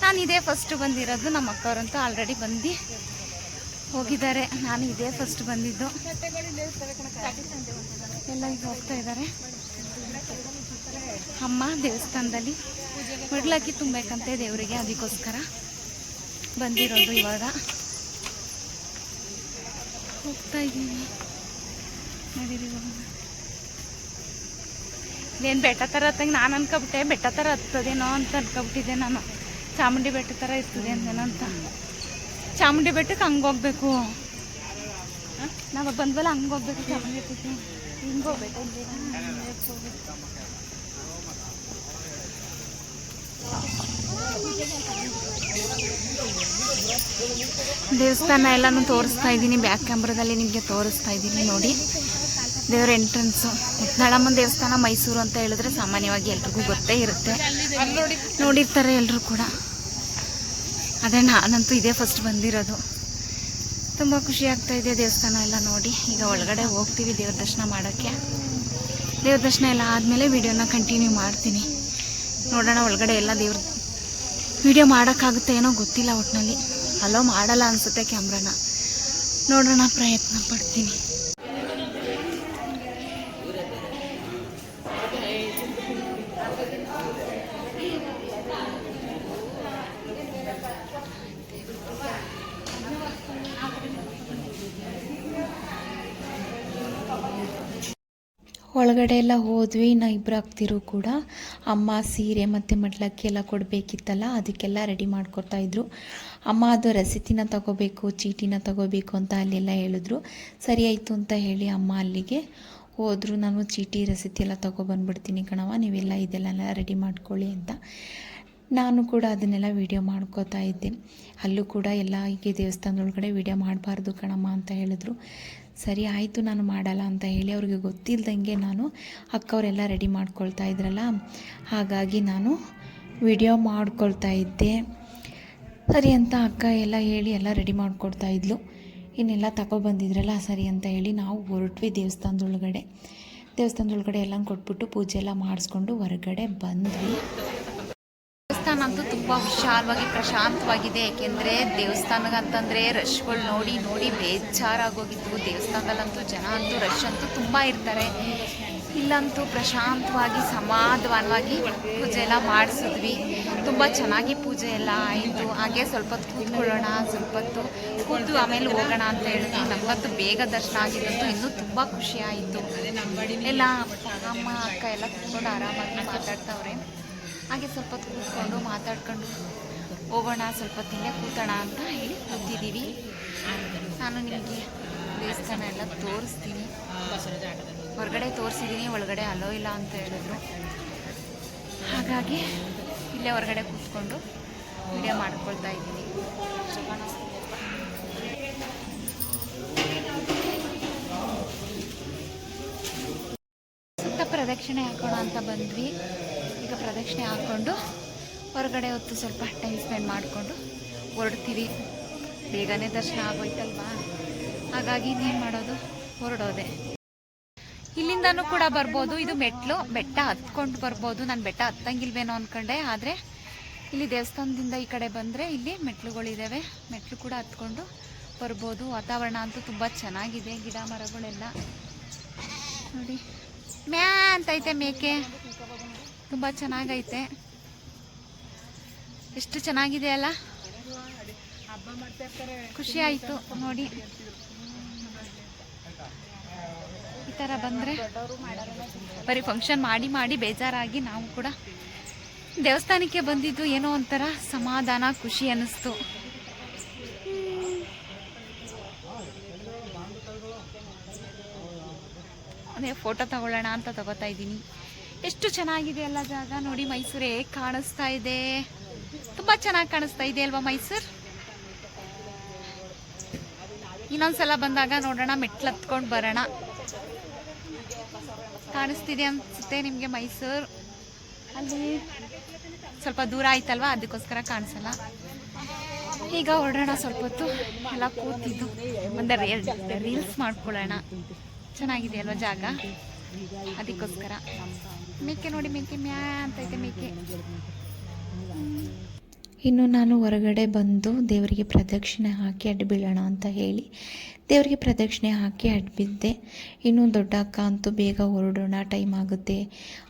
ನಾನು ಇದೇ ಫಸ್ಟ್ ಬಂದಿರೋದು. ನಮ್ಮ ಅಕ್ಕವರಂತೂ ಆಲ್ರೆಡಿ ಬಂದು ಹೋಗಿದ್ದಾರೆ. ನಾನು ಇದೇ ಫಸ್ಟ್ ಬಂದಿದ್ದು. ಎಲ್ಲ ಈಗ ಹೋಗ್ತಾ ಇದ್ದಾರೆ. ಅಮ್ಮ ದೇವಸ್ಥಾನದಲ್ಲಿ ಮಡ್ಲಾಕಿ ತುಂಬಬೇಕಂತೆ ದೇವರಿಗೆ ಅದಕ್ಕೋಸ್ಕರ ಬಂದಿರೋದು ಇವಾಗ. ಹೋಗ್ತಾ ಇದ್ದೀವಿ ನೋಡಿರಿ. ಇದೇನು ಬೆಟ್ಟ ಥರ ಹತ್ತಂಗೆ ನಾನು ಅನ್ಕೊಬಿಟ್ಟೆ, ಬೆಟ್ಟ ಥರ ಹತ್ತದೇನೋ ಅಂತ ಅನ್ಕೊಬಿಟ್ಟಿದ್ದೆ ನಾನು. ಚಾಮುಂಡಿ ಬೆಟ್ಟ ಥರ ಇರ್ತದೆ ಅಂದೇನೋ ಅಂತ. ಚಾಮುಂಡಿ ಬೆಟ್ಟಕ್ಕೆ ಹಂಗೆ ಹೋಗ್ಬೇಕು? ನಾವು ಬಂದ್ವಲ್ಲ, ಹಂಗೆ ಹೋಗ್ಬೇಕು ಚಾಮುಂಡಿ ಬೆಟ್ಟಕ್ಕೆ. ಹಿಂಗೆ ಹೋಗ್ಬೇಕು. ದೇವಸ್ಥಾನ ಎಲ್ಲನೂ ತೋರಿಸ್ತಾ ಇದ್ದೀನಿ. ಬ್ಯಾಕ್ ಕ್ಯಾಮ್ರಾದಲ್ಲಿ ನಿಮಗೆ ತೋರಿಸ್ತಾ ಇದ್ದೀನಿ ನೋಡಿ. ದೇವರ ಎಂಟ್ರೆನ್ಸು ನಳಮ್ಮನ ದೇವಸ್ಥಾನ ಮೈಸೂರು ಅಂತ ಹೇಳಿದ್ರೆ ಸಾಮಾನ್ಯವಾಗಿ ಎಲ್ರಿಗೂ ಗೊತ್ತೇ ಇರುತ್ತೆ. ನೋಡಿರ್ತಾರೆ ಎಲ್ಲರೂ ಕೂಡ. ಅದೇ ನಾನಂತೂ ಇದೇ ಫಸ್ಟ್ ಬಂದಿರೋದು. ತುಂಬ ಖುಷಿ ಆಗ್ತಾ ಇದೆ ದೇವಸ್ಥಾನ ಎಲ್ಲ ನೋಡಿ. ಈಗ ಒಳಗಡೆ ಹೋಗ್ತೀವಿ ದೇವ್ರ ದರ್ಶನ ಮಾಡೋಕ್ಕೆ. ದೇವ್ರ ದರ್ಶನ ಎಲ್ಲ ಆದಮೇಲೆ ವಿಡಿಯೋನ ಕಂಟಿನ್ಯೂ ಮಾಡ್ತೀನಿ. ನೋಡೋಣ ಒಳಗಡೆ ಎಲ್ಲ ದೇವ್ರ ವಿಡಿಯೋ ಮಾಡೋಕ್ಕಾಗುತ್ತೆ ಏನೋ ಗೊತ್ತಿಲ್ಲ ಒಟ್ಟಿನಲ್ಲಿ ಅಲೋ ಮಾಡಲ್ಲ ಅನಿಸುತ್ತೆ ಕ್ಯಾಮ್ರಾನ. ನೋಡೋಣ ಪ್ರಯತ್ನ ಪಡ್ತೀನಿ. ಒಳಗಡೆ ಎಲ್ಲ ಹೋದ್ವಿ ನಾ ಇಬ್ಬರು ಆಗ್ತಿರು ಕೂಡ. ಅಮ್ಮ ಸೀರೆ ಮತ್ತು ಮಡ್ಲಕ್ಕಿ ಎಲ್ಲ ಕೊಡಬೇಕಿತ್ತಲ್ಲ, ಅದಕ್ಕೆಲ್ಲ ರೆಡಿ ಮಾಡಿಕೊಡ್ತಾಯಿದ್ರು ಅಮ್ಮ ಅದು ರಸೀತಿನ ತಗೋಬೇಕು, ಚೀಟಿನ ತಗೋಬೇಕು ಅಂತ ಅಲ್ಲೆಲ್ಲ ಹೇಳಿದ್ರು. ಸರಿ ಆಯಿತು ಅಂತ ಹೇಳಿ ಅಮ್ಮ ಅಲ್ಲಿಗೆ ಹೋದರು. ನಾನು ಚೀಟಿ ರಸೀತಿ ಎಲ್ಲ ತೊಗೊಬಂದ್ಬಿಡ್ತೀನಿ ಕಣವ ನೀವೆಲ್ಲ ಇದೆಲ್ಲ ರೆಡಿ ಮಾಡ್ಕೊಳ್ಳಿ ಅಂತ. ನಾನು ಕೂಡ ಅದನ್ನೆಲ್ಲ ವೀಡಿಯೋ ಮಾಡ್ಕೋತಾ ಇದ್ದೆ. ಅಲ್ಲೂ ಕೂಡ ಎಲ್ಲ ಹೀಗೆ ದೇವಸ್ಥಾನದೊಳಗಡೆ ವೀಡಿಯೋ ಮಾಡಬಾರ್ದು ಕಣಮ್ಮ ಅಂತ ಹೇಳಿದ್ರು. ಸರಿ ಆಯಿತು, ನಾನು ಮಾಡಲ್ಲ ಅಂತ ಹೇಳಿ ಅವ್ರಿಗೆ ಗೊತ್ತಿಲ್ಲದಂಗೆ ನಾನು ಅಕ್ಕವರೆಲ್ಲ ರೆಡಿ ಮಾಡ್ಕೊಳ್ತಾ ಇದ್ರಲ್ಲ, ಹಾಗಾಗಿ ನಾನು ವಿಡಿಯೋ ಮಾಡ್ಕೊಳ್ತಾ ಇದ್ದೆ. ಸರಿ ಅಂತ ಅಕ್ಕ ಎಲ್ಲ ಹೇಳಿ ಎಲ್ಲ ರೆಡಿ ಮಾಡಿಕೊಡ್ತಾ ಇದ್ಲು. ಇನ್ನೆಲ್ಲ ತಗೊಬಂದಿದ್ರಲ್ಲ, ಸರಿ ಅಂತ ಹೇಳಿ ನಾವು ಹೊರಟ್ವಿ ದೇವಸ್ಥಾನದೊಳಗಡೆ. ದೇವಸ್ಥಾನದೊಳಗಡೆ ಎಲ್ಲ ಕೊಟ್ಬಿಟ್ಟು ಪೂಜೆ ಎಲ್ಲ ಮಾಡಿಸ್ಕೊಂಡು ಹೊರಗಡೆ ಬಂದ್ವಿ. ತುಂಬ ವಿಶಾಲವಾಗಿ ಪ್ರಶಾಂತವಾಗಿದೆ. ಏಕೆಂದರೆ ರಶ್ ರಶ್ಗಳು ನೋಡಿ ನೋಡಿ ಬೇಜಾರಾಗೋಗಿತ್ತು. ದೇವಸ್ಥಾನದಲ್ಲಂತೂ ಜನ ಅಂತೂ ರಶ್ ಅಂತೂ ತುಂಬ ಇರ್ತಾರೆ. ಇಲ್ಲಂತೂ ಪ್ರಶಾಂತವಾಗಿ, ಸಮಾಧಾನವಾಗಿ ಪೂಜೆ ಎಲ್ಲ ಮಾಡಿಸಿದ್ವಿ. ತುಂಬ ಚೆನ್ನಾಗಿ ಪೂಜೆ ಎಲ್ಲ ಆಯಿತು. ಹಾಗೆ ಸ್ವಲ್ಪ ಹೊತ್ತು ಕೂತ್ಕೊಳ್ಳೋಣ ಸ್ವಲ್ಪ ಹೊತ್ತು ಕೂತು ಆಮೇಲೆ ಹೋಗೋಣ ಅಂತ ಹೇಳಿದ್ವಿ ನಮಗಂತೂ ಬೇಗ ದರ್ಶನ ಆಗಿದ್ದಂತೂ ಇನ್ನೂ ತುಂಬ ಖುಷಿ ಆಯಿತು. ಎಲ್ಲ ಅಮ್ಮ, ಅಕ್ಕ ಎಲ್ಲ ಕೂತ್ಕೊಂಡು ಆರಾಮಾಗಿ ಮಾತಾಡ್ತಾವ್ರೆ. ಹಾಗೆ ಸ್ವಲ್ಪ ಕೂತ್ಕೊಂಡು ಮಾತಾಡ್ಕೊಂಡು ಹೋಗೋಣ, ಸ್ವಲ್ಪ ತಿಂಡೆ ಕೂತೋಣ ಅಂತ ಹೇಳಿ ಕೂತಿದ್ದೀವಿ. ನಾನು ನಿಮಗೆ ದೇವಸ್ಥಾನ ಎಲ್ಲ ತೋರಿಸ್ತೀನಿ. ಹೊರಗಡೆ ತೋರಿಸಿದ್ದೀನಿ, ಒಳಗಡೆ ಅಲೋ ಇಲ್ಲ ಅಂತ ಹೇಳಿದ್ರು. ಹಾಗಾಗಿ ಇಲ್ಲೇ ಹೊರಗಡೆ ಕೂತ್ಕೊಂಡು ವಿಡಿಯೋ ಮಾಡ್ಕೊಳ್ತಾ ಇದ್ದೀನಿ. ಸುತ್ತ ಪ್ರದಕ್ಷಿಣೆ ಹಾಕೋಣ ಅಂತ ಬಂದ್ವಿ. ಪ್ರದಕ್ಷಿಣೆ ಹಾಕ್ಕೊಂಡು ಹೊರಗಡೆ ಹೊತ್ತು ಸ್ವಲ್ಪ ಟೈಮ್ ಸ್ಪೆಂಡ್ ಮಾಡಿಕೊಂಡು ಹೊರಡ್ತೀವಿ. ಬೇಗನೆ ದರ್ಶನ ಆಗೋಯ್ತಲ್ವಾ? ಹಾಗಾಗಿ ಇನ್ನೇನು ಮಾಡೋದು? ಹೊರಡೋದೆ. ಇಲ್ಲಿಂದನೂ ಕೂಡ ಬರ್ಬೋದು. ಇದು ಮೆಟ್ಲು, ಬೆಟ್ಟ ಹತ್ಕೊಂಡು ಬರ್ಬೋದು. ನಾನು ಬೆಟ್ಟ ಹತ್ತಂಗಿಲ್ವೇನೋ ಅಂದ್ಕೊಂಡೆ ಆದರೆ ಇಲ್ಲಿ ದೇವಸ್ಥಾನದಿಂದ ಈ ಕಡೆ ಬಂದರೆ ಇಲ್ಲಿ ಮೆಟ್ಲುಗಳಿದ್ದಾವೆ ಮೆಟ್ಲು ಕೂಡ ಹತ್ಕೊಂಡು ಬರ್ಬೋದು. ವಾತಾವರಣ ಅಂತೂ ತುಂಬ ಚೆನ್ನಾಗಿದೆ. ಗಿಡ ಮರಗಳೆಲ್ಲ. ನೋಡಿ. ಮ್ಯಾ ಅಂತೈತೆ ಮೇಕೆ. ತುಂಬ ಚೆನ್ನಾಗೈತೆ. ಎಷ್ಟು ಚೆನ್ನಾಗಿದೆ ಅಲ್ಲ? ಖುಷಿ ಆಯಿತು ನೋಡಿ. ಈ ಥರ ಬಂದರೆ ಬರೀ ಫಂಕ್ಷನ್ ಮಾಡಿ ಮಾಡಿ ಬೇಜಾರಾಗಿ ನಾವು ಕೂಡ ದೇವಸ್ಥಾನಕ್ಕೆ ಬಂದಿದ್ದು ಏನೋ ಒಂಥರ ಸಮಾಧಾನ, ಖುಷಿ ಅನ್ನಿಸ್ತು. ಅದೇ ಫೋಟೋ ತಗೊಳ್ಳೋಣ ಅಂತ ತಗೋತಾ ಇದ್ದೀನಿ. ಎಷ್ಟು ಚೆನ್ನಾಗಿದೆ ಅಲ್ಲ ಜಾಗ. ನೋಡಿ ಮೈಸೂರು ಹೇಗೆ ಕಾಣಿಸ್ತಾ ಇದೆ. ತುಂಬ ಚೆನ್ನಾಗಿ ಕಾಣಿಸ್ತಾ ಇದೆ ಅಲ್ವಾ ಮೈಸೂರು? ಇನ್ನೊಂದ್ಸಲ ಬಂದಾಗ ನೋಡೋಣ, ಮೆಟ್ಲು ಹತ್ಕೊಂಡು ಬರೋಣ. ಕಾಣಿಸ್ತಿದೆ ಅನ್ಸುತ್ತೆ ನಿಮಗೆ ಮೈಸೂರು? ಅಲ್ಲಿ ಸ್ವಲ್ಪ ದೂರ ಆಯ್ತಲ್ವಾ? ಅದಕ್ಕೋಸ್ಕರ ಕಾಣಿಸಲ್ಲ. ಈಗ ಹೊರಡೋಣ ಸ್ವಲ್ಪ ಹೊತ್ತು. ಎಲ್ಲ ಕೂತಿದ್ದು. ಮುಂದೆ ರೀಲ್ಸ್ ಮಾಡ್ಕೊಳ್ಳೋಣ. ಚೆನ್ನಾಗಿದೆ ಅಲ್ವಾ ಜಾಗ? ಅದಕ್ಕೋಸ್ಕರ. ಮೇಕೆ ನೋಡಿ, ಮೇಕೆ ಮ್ಯಾ ಅಂತೈತೆ ಮೇಕೆ. ಇನ್ನು ನಾನು ಹೊರಗಡೆ ಬಂದು ದೇವರಿಗೆ ಪ್ರದಕ್ಷಿಣೆ ಹಾಕಿ ಅಡ್ಡಿ ಬೀಳೋಣ ಅಂತ ಹೇಳಿ ದೇವರಿಗೆ ಪ್ರದಕ್ಷಿಣೆ ಹಾಕಿ ಅಡ್ಬಿದ್ದೆ ಇನ್ನು ದೊಡ್ಡ ಅಕ್ಕ ಅಂತೂ ಬೇಗ ಹೊರಡೋಣ, ಟೈಮ್ ಆಗುತ್ತೆ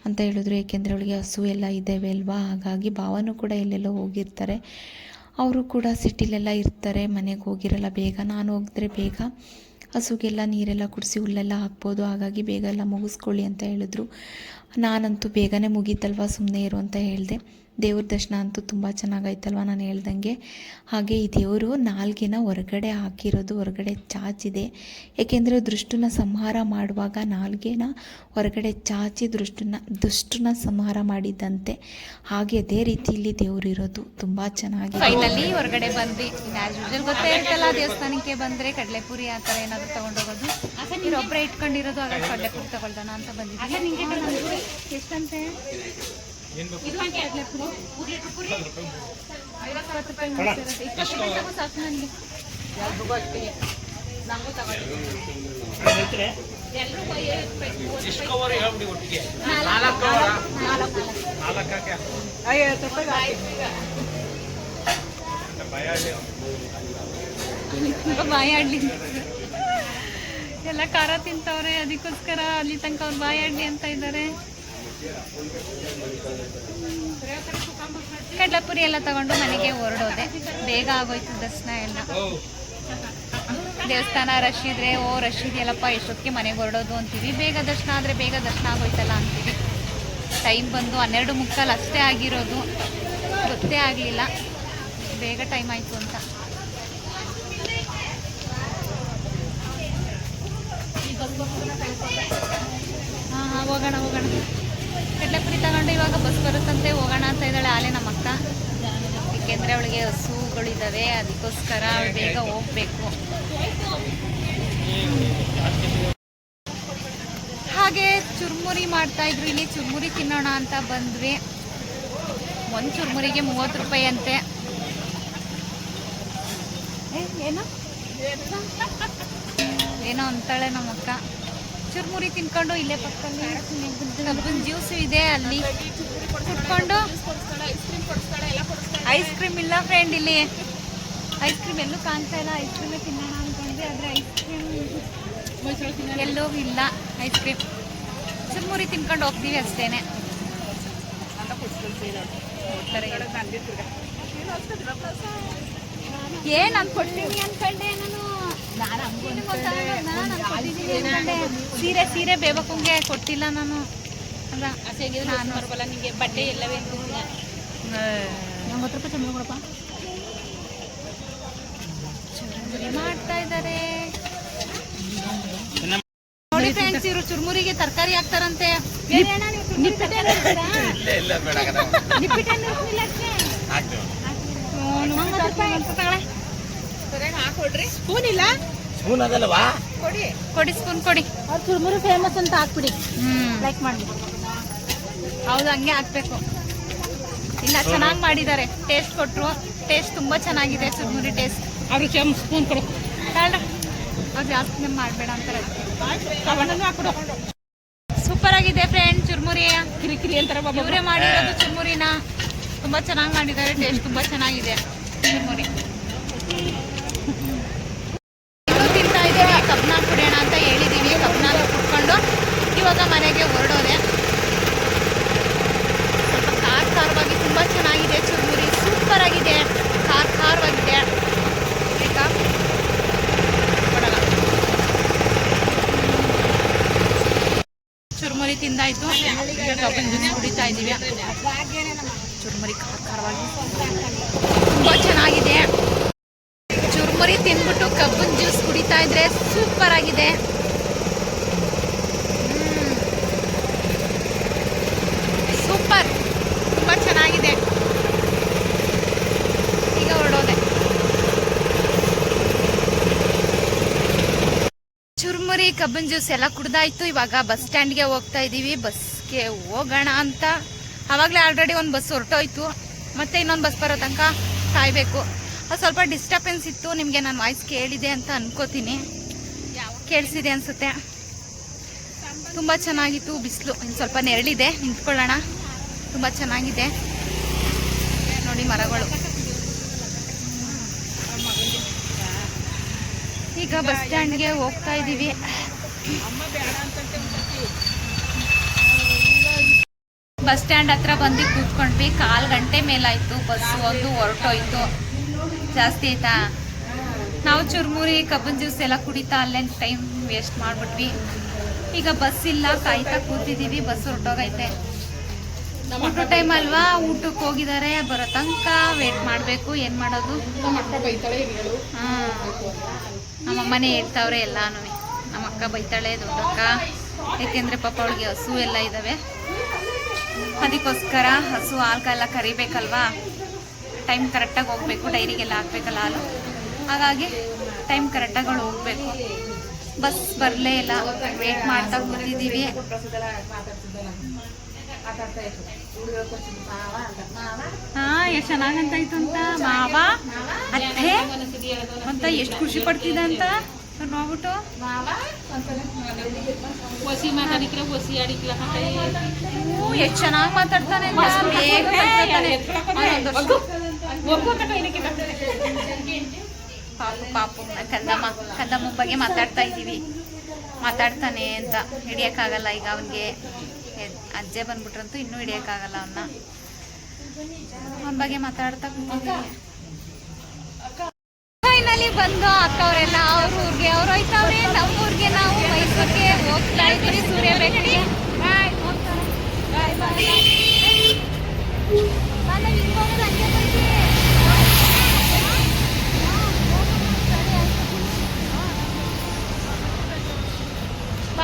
ಅಂತ ಹೇಳಿದ್ರು. ಏಕೆಂದರೆ ಅವಳಿಗೆ ಹಸು ಎಲ್ಲ ಇದ್ದಾವೆ ಅಲ್ವಾ? ಹಾಗಾಗಿ ಭಾವನೂ ಕೂಡ ಎಲ್ಲೆಲ್ಲೋ ಹೋಗಿರ್ತಾರೆ. ಅವರು ಕೂಡ ಸಿಟಿಲೆಲ್ಲ ಇರ್ತಾರೆ, ಮನೆಗೆ ಹೋಗಿರಲ್ಲ ಬೇಗ. ನಾನು ಹೋಗಿದ್ರೆ ಬೇಗ ಹಸುಗೆಲ್ಲ ನೀರೆಲ್ಲ ಕುಡಿಸಿ ಹುಲ್ಲೆಲ್ಲ ಹಾಕ್ಬೋದು. ಹಾಗಾಗಿ ಬೇಗ ಎಲ್ಲ ಮುಗಿಸ್ಕೊಳ್ಳಿ ಅಂತ ಹೇಳಿದ್ರು. ನಾನಂತೂ ಬೇಗನೆ ಮುಗೀತಲ್ವ ಸುಮ್ಮನೆ ಇರು ಅಂತ ಹೇಳಿದೆ. ದೇವ್ರ ದರ್ಶನ ಅಂತೂ ತುಂಬ ಚೆನ್ನಾಗೈತಲ್ವ ನಾನು ಹೇಳ್ದಂಗೆ. ಹಾಗೆ ಈ ದೇವರು ನಾಲ್ಗೇನ ಹೊರಗಡೆ ಹಾಕಿರೋದು ಹೊರಗಡೆ ಚಾಚಿದೆ. ಏಕೆಂದರೆ ದೃಷ್ಟನ ಸಂಹಾರ ಮಾಡುವಾಗ ನಾಲ್ಗೆನ ಹೊರಗಡೆ ಚಾಚಿ ದೃಷ್ಟನ ದುಷ್ಟನ ಸಂಹಾರ ಮಾಡಿದ್ದಂತೆ. ಹಾಗೆ ಅದೇ ರೀತಿಯಲ್ಲಿ ದೇವರು ಇರೋದು ತುಂಬ ಚೆನ್ನಾಗಿ ಫೈನಲಿ ಹೊರಗಡೆ ಬಂದ್ವಿ ಗೊತ್ತೇ ಇರ್ತಲ್ಲ ದೇವಸ್ಥಾನಕ್ಕೆ ಬಂದರೆ ಕಡಲೆಪುರಿ ಆ ಥರ ಏನಾದ್ರು ತಗೊಂಡೋಗೋದು. ಒಬ್ಬರೇ ಇಟ್ಕೊಂಡಿರೋದು ಹಾಗಾಗಿ ಕಡಲೆಪುರಿ ತಗೊಳ್ದಾನ ಅಂತ ಬಂದಿದ್ದೆ ಎಷ್ಟಂತೆ ಬಾಯಿ ಆಡ್ಲಿ ಎಲ್ಲ ಖಾರ ತಿಂತವ್ರೆ ಅದಕ್ಕೋಸ್ಕರ ಅಲ್ಲಿ ತನಕ ಅವ್ರು ಬಾಯಿ ಆಡ್ಲಿ ಅಂತ ಇದ್ದಾರೆ. ಕಡ್ಲೆಪುರಿ ಎಲ್ಲ ತಗೊಂಡು ಮನೆಗೆ ಹೊರಡೋದೆ. ಬೇಗ ಆಗೋಯ್ತು ದರ್ಶನ ಎಲ್ಲ. ದೇವಸ್ಥಾನ ರಶ್ ಇದ್ರೆ, ಓ ರಶ್ ಇದೆಯಲ್ಲಪ್ಪ, ಎಷ್ಟೊತ್ತಿಗೆ ಮನೆಗೆ ಹೊರಡೋದು ಅಂತೀವಿ. ಬೇಗ ದರ್ಶನ ಆದರೆ ಬೇಗ ದರ್ಶನ ಆಗೋಯ್ತಲ್ಲ ಅಂತೀವಿ. ಟೈಮ್ ಬಂದು ಹನ್ನೆರಡು ಮುಕ್ಕಾಲು ಅಷ್ಟೇ ಆಗಿರೋದು. ಗೊತ್ತೇ ಆಗಲಿಲ್ಲ. ಬೇಗ ಟೈಮ್ ಆಯಿತು ಅಂತ. ಹಾಂ ಹಾಂ, ಹೋಗೋಣ ಹೋಗೋಣ. ಕಡಲೆಪುರಿ ತಗೊಂಡು ಇವಾಗ ಬಸ್ ಬರುತ್ತಂತೆ, ಹೋಗೋಣ ಅಂತ ಇದ್ದಾಳೆ ಆಲೆ ನಮ್ಮ ಅಕ್ಕ. ಏಕೆಂದರೆ ಅವಳಿಗೆ ಹಸುಗಳಿದ್ದಾವೆ ಅದಕ್ಕೋಸ್ಕರ ಬೇಗ ಹೋಗ್ಬೇಕು. ಹಾಗೆ ಚುರ್ಮುರಿ ಮಾಡ್ತಾ ಇದ್ರು, ಇಲ್ಲಿ ಚುರ್ಮುರಿ ತಿನ್ನೋಣ ಅಂತ ಬಂದ್ವಿ. ಒಂದು ಚುರ್ಮುರಿಗೆ ಮೂವತ್ತು ರೂಪಾಯಿ ಅಂತೆ. ಏನು? ಏನೋ ಅಂತಾಳೆ ನಮ್ಮ ಅಕ್ಕ. ಚುರ್ಮುರಿ ತಿನ್ಕೊಂಡು ಇಲ್ಲೇ ಪಕ್ಕದಲ್ಲಿ ಜ್ಯೂಸು ಇದೆ ಅಲ್ಲಿ. ಕುಟ್ಕೊಂಡು ಐಸ್ ಕ್ರೀಮ್ ಇಲ್ಲ ಫ್ರೆಂಡ್ ಇಲ್ಲಿ. ಐಸ್ ಕ್ರೀಮ್ ಎಲ್ಲೂ ಕಾಣ್ತಾ ಇಲ್ಲ. ಐಸ್ ಕ್ರೀಮ್ ತಿನ್ನೋಣ ಅನ್ಕೊಂಡ್ವಿ, ಆದರೆ ಐಸ್ ಕ್ರೀಮ್ ಎಲ್ಲೂ ಇಲ್ಲ ಐಸ್ ಕ್ರೀಮ್ ಚುರ್ಮುರಿ ತಿನ್ಕೊಂಡು ಹೋಗ್ತೀವಿ ಅಷ್ಟೇನೆ. ಏನ್ ನಾನು ಕೊಡ್ತೀನಿ ಅನ್ಕೊಂಡೆ ನಾನು ಸೀರೆ ಸೀರೆ ಬೇಬಕ್ಕಂಗೆ ಕೊಟ್ಟಿಲ್ಲ ನಾನು ಅಲ್ಲ ನಾನು ಬರಬಲ್ಲ ನಿಮಗೆ ಬಟ್ಟೆ ಎಲ್ಲವೇ ರೂಪಾಯಿ ಚಂದ ಕೊಡಪ್ಪ ಮಾಡ್ತಾ ಇದ್ದಾರೆ ನೋಡಿ ಫ್ರೆಂಡ್ಸ್ ಇವರು ಚುರುಮುರಿಗೆ ತರಕಾರಿ ಹಾಕ್ತಾರಂತೆ ಸ್ಪೂನ್ ಇಲ್ಲ ಸ್ಪೂನ್ ಅದಲ್ವಾ? ಕೊಡಿ. ಸ್ಪೂನ್ ಕೊಡಿ. ಅವ್ರು ಚುರುಮುರಿ ಫೇಮಸ್ ಅಂತ ಹಾಕ್ಬಿಡಿ. ಹ್ಮ್. ಲೈಕ್ ಮಾಡಿ. ಹೌದು ಹಂಗೆ ಹಾಕ್ಬೇಕು. ಇಲ್ಲ ಚೆನ್ನಾಗಿ ಮಾಡಿದ್ದಾರೆ. ಟೇಸ್ಟ್ ಕೊಟ್ಟರು ಟೇಸ್ಟ್ ತುಂಬಾ ಚೆನ್ನಾಗಿದೆ ಚುರುಮುರಿ ಟೇಸ್ಟ್ ಅವ್ರು ಚಮ್ ಸ್ಪೂನ್ ಕೊಡು. ಅದು ಅವ್ರು ಜಾಸ್ತಿ ಮಾಡಬೇಡ ಅಂತಾರೆ ಹಾಕೊಡು ಸೂಪರ್ ಆಗಿದೆ ಫ್ರೆಂಡ್ ಚುರುಮುರಿ. ಕಿರಿ ಕಿರಿ ಅಂತಾರೆ ಬಾಬಾ. ಇವರೇ ಮಾಡಿರೋದು ಚುರುಮುರಿನ. ತುಂಬಾ ಚೆನ್ನಾಗಿ ಮಾಡಿದ್ದಾರೆ. ಟೇಸ್ಟ್ ತುಂಬಾ ಚೆನ್ನಾಗಿದೆ. ಚುರುಮುರಿ ಇನ್ನೂ ತಿಂತಾ ಇದ್ದೀವಿ ಕಬ್ನ ಕುಡಿಯೋಣ ಅಂತ ಹೇಳಿದೀವಿ ಕಬ್ನ ಕುಟ್ಕೊಂಡು ಇವಾಗ ಮನೆಗೆ ಹೊರಡೋದೆ ಸ್ವಲ್ಪ ಖಾರ ಖಾರವಾಗಿ ತುಂಬಾ ಚೆನ್ನಾಗಿದೆ ಚುರುಮುರಿ ಸೂಪರ್ ಆಗಿದೆ ಖಾರ ಖಾರವಾಗಿದೆ ಬೇಕಾ ಕೊಡಲ್ಲ ಚುರುಮುರಿ ತಿಂದಾಯ್ತು ಈಗ ಕಬ್ಬಿನ ಜ್ಯೂಸ್ ಕುಡಿತಾ ಇದ್ದೀವಿ ಚುರುಮುರಿ ಖಾರ ಖಾರವಾಗಿ ತುಂಬಾ ಚೆನ್ನಾಗಿದೆ ಚುರುಮುರಿ ತಿಂದ್ಬಿಟ್ಟು ಕಬ್ಬಿನ ಜ್ಯೂಸ್ ಕುಡಿತಾ ಇದ್ರೆ ಸೂಪರ್ ಆಗಿದೆ ಸೂಪರ್ ತುಂಬಾ ಚೆನ್ನಾಗಿದೆ ಈಗ ಹೊರಡೋದೆ ಚುರುಮುರಿ ಕಬ್ಬಿನ ಜ್ಯೂಸ್ ಎಲ್ಲ ಕುಡ್ದಾಯ್ತು. ಇವಾಗ ಬಸ್ ಸ್ಟ್ಯಾಂಡ್ಗೆ ಹೋಗ್ತಾ ಇದೀವಿ. ಬಸ್ಗೆ ಹೋಗೋಣ ಅಂತ. ಅವಾಗಲೇ ಆಲ್ರೆಡಿ ಒಂದು ಬಸ್ ಹೊರಟೋಯ್ತು. ಮತ್ತೆ ಇನ್ನೊಂದು ಬಸ್ ಬರೋ ತನಕ ಕಾಯಬೇಕು ಅದು ಸ್ವಲ್ಪ ಡಿಸ್ಟರ್ಬೆನ್ಸ್ ಇತ್ತು. ನಿಮಗೆ ನಾನು ವಾಯ್ಸ್ ಕೇಳಿದೆ ಅಂತ ಅನ್ಕೋತೀನಿ. ಕೇಳಿಸಿದೆ ಅನ್ಸುತ್ತೆ. ತುಂಬ ಚೆನ್ನಾಗಿತ್ತು. ಬಿಸಿಲು ಇನ್ನು ಸ್ವಲ್ಪ ನೆರಳಿದೆ. ನಿಂತ್ಕೊಳ್ಳೋಣ. ತುಂಬ ಚೆನ್ನಾಗಿದೆ. ನೋಡಿ ಮರಗಳು. ಈಗ ಬಸ್ ಸ್ಟ್ಯಾಂಡ್ಗೆ ಹೋಗ್ತಾ ಇದ್ದೀವಿ ಬಸ್ ಸ್ಟ್ಯಾಂಡ್ ಹತ್ರ ಬಂದು ಕೂತ್ಕೊಂಡ್ವಿ. ಕಾಲ್ ಗಂಟೆ ಮೇಲಾಯ್ತು. ಬಸ್ ಒಂದು ಹೊರಟೋಯ್ತು. ಜಾಸ್ತಿ ಆಯ್ತಾ? ನಾವು ಚುರುಮುರಿ ಕಬ್ಬನ್ ಜ್ಯೂಸ್ ಎಲ್ಲ ಕುಡಿತಾ ಅಲ್ಲೇ ಟೈಮ್ ವೇಸ್ಟ್ ಮಾಡ್ಬಿಟ್ವಿ. ಈಗ ಬಸ್ ಇಲ್ಲ. ಕಾಯ್ತಾ ಕೂತಿದ್ದೀವಿ ಬಸ್ ಹೊರಟೋಗೈತೆ. ಊಟ ಟೈಮ್ ಅಲ್ವಾ? ಊಟಕ್ಕೆ ಹೋಗಿದ್ದಾರೆ. ಬರೋ ತನಕ ವೇಟ್ ಮಾಡಬೇಕು. ಏನು ಮಾಡೋದು? ಹಾ. ನಮ್ಮ ಅಮ್ಮನೇ ಹೇಳ್ತಾವ್ರೆ ಎಲ್ಲಾನು ಅಕ್ಕ ಬೈತಾಳೆ, ದೊಡ್ಡಕ್ಕ. ಯಾಕೆಂದ್ರೆ ಪಾಪ ಅವಳಿಗೆ ಹಸು ಎಲ್ಲ ಇದಾವೆ. ಅದಕ್ಕೋಸ್ಕರ ಹಸು ಹಾಲು ಎಲ್ಲ ಕರಿಬೇಕಲ್ವಾ? ಟೈಮ್ ಕರೆಕ್ಟಾಗಿ ಹೋಗ್ಬೇಕು ಡೈರಿಗೆಲ್ಲ ಹಾಕ್ಬೇಕಲ್ಲ ಹಾಲು. ಹಾಗಾಗಿ ಟೈಮ್ ಕರೆಕ್ಟಾಗಿ ಅವಳು ಹೋಗ್ಬೇಕು. ಬಸ್ ಬರಲೇ ಇಲ್ಲ. ವೇಟ್ ಮಾಡ್ತಾ ಕೂತಿದ್ದೀವಿ. ಹಾ ಎಷ್ಟು ಚೆನ್ನಾಗಂತಾಯ್ತು ಅಂತ ಮಾವ, ಅತ್ತೆ, ಅಂತ ಎಷ್ಟು ಖುಷಿ ಪಡ್ತಿದ್ದ ಅಂತ? ನೋಡ್ಬಿಟ್ಟು. ಒಸಿ ಮಾತಾಡಿಕ್ರೆ ಒಸಿ ಆಡಿಕ್ಲ ಎಷ್ಟು ಚೆನ್ನಾಗಿ ಮಾತಾಡ್ತಾನೆ ಪಾಪು ಪಾಪು. ಕಂದಮ್ಮ ಕಂದಮ್ಮ ಬಗ್ಗೆ ಮಾತಾಡ್ತಾ ಇದ್ದೀವಿ. ಮಾತಾಡ್ತಾನೆ ಅಂತ. ಹಿಡಿಯೋಕ್ಕಾಗಲ್ಲ. ಈಗ ಅವನಿಗೆ ಅಜ್ಜೆ ಬಂದ್ಬಿಟ್ರಂತೂ ಇನ್ನೂ ಹಿಡಿಯೋಕ್ಕಾಗಲ್ಲ ಅವನ್ನ ಅವನ ಬಗ್ಗೆ ಮಾತಾಡ್ತಾ ಕೂತಿದ್ದೀವಿ ಫೈನಲಿ ಬಂದು ಅಕ್ಕವರೆಲ್ಲ ಅವ್ರ ಊರಿಗೆ, ಅವ್ರು ಹೋಯ್ತವ್ರೆ ನಮ್ಮ ಊರಿಗೆ ನಾವು ಮೈಸೂರಿಗೆ ಹೋಗ್ತಾ ಇದ್ದೀವಿ. ಸೂರ್ಯ ಬೆಟ್ಟಿ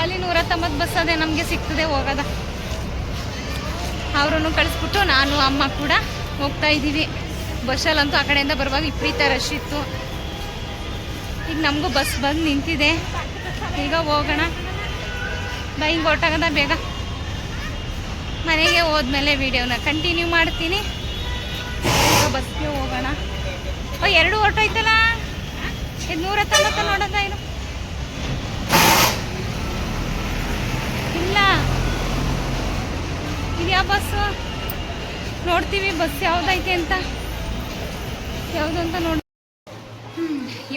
ಅಲ್ಲಿ ನೂರ ತೊಂಬತ್ತು ಬಸ್ ಅದೇ ನಮಗೆ ಸಿಗ್ತದೆ ಹೋಗೋದ. ಅವರನ್ನು ಕಳಿಸ್ಬಿಟ್ಟು ನಾನು ಅಮ್ಮ ಕೂಡ ಹೋಗ್ತಾ ಇದ್ದೀವಿ. ಬಸ್ಸಲ್ಲಂತೂ ಆ ಕಡೆಯಿಂದ ಬರುವಾಗ ವಿಪರೀತ ರಶ್ ಇತ್ತು. ನಮಗೂ ಬಸ್ ಬಂದು ನಿಂತಿದೆ. ಈಗ ಹೋಗೋಣ. ಬೈಕ್ ಹೊರಟಾಗದ ಬೇಗ. ಮನೆಗೆ ಹೋದ್ಮೇಲೆ ವಿಡಿಯೋನ ಕಂಟಿನ್ಯೂ ಮಾಡ್ತೀನಿ. ಈಗ ಬಸ್ಗೆ ಹೋಗೋಣ. ಓ, ಎರಡು ಹೊರಟೋಯ್ತಲ್ಲ ಇದು ನೂರ ಹತ್ತೊಂಬತ್ತು ನೋಡೋದ ಏನು? ಇಲ್ಲ. ಇದು ಯಾವ ಬಸ್ಸು ನೋಡ್ತೀವಿ ಬಸ್ ಯಾವ್ದೈತೆ ಅಂತ. ಯಾವುದು ಅಂತ ನೋಡಿ